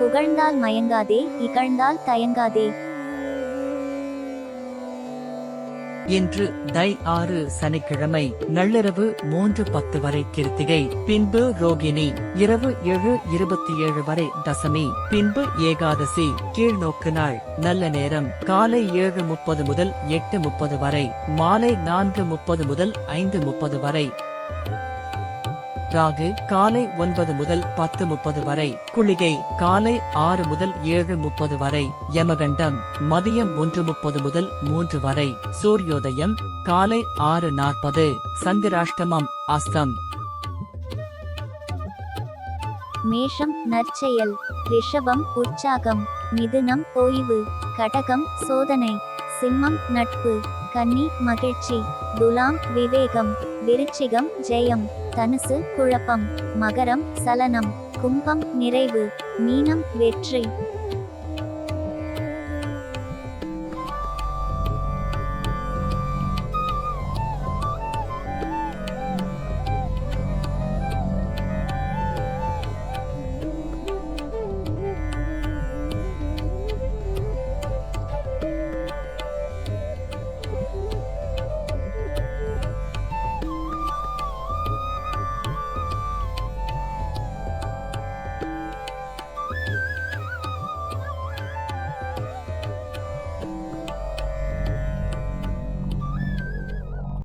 புகழ்ந்தால் மயங்காதே இகழ்ந்தால் தயங்காதே. இன்று தை ஆறு சனிக்கிழமை நள்ளிரவு மூன்று பத்து வரை கிருத்திகை பின்பு ரோகிணி இரவு ஏழு இருபத்தி ஏழு வரை தசமி பின்பு ஏகாதசி கீழ்நோக்கு நாள் நல்ல நேரம் காலை ஏழு முப்பது முதல் எட்டு முப்பது வரை மாலை நான்கு முப்பது முதல் ஐந்து முப்பது வரை. ராகு காலை ஒன்பது முதல் பத்து முப்பது வரை குளிகை காலை ஆறு முதல் ஏழு முப்பது வரை யமகண்டம் மதியம் ஒன்று முப்பது முதல் மூன்று வரை சூரியோதயம் காலை ஆறு நாற்பது சந்திராஷ்டமம் அஸ்தம். மேஷம் நற்செயல் ரிஷபம் உற்சாகம் மிதுனம் ஓய்வு கடகம் சோதனை சிம்மம் நட்பு கன்னி மகிழ்ச்சி துலாம் விவேகம். விருச்சிகம் ஜெயம் தனுசு குழப்பம் மகரம் சலனம் கும்பம் நிறைவு மீனம் வெற்றி.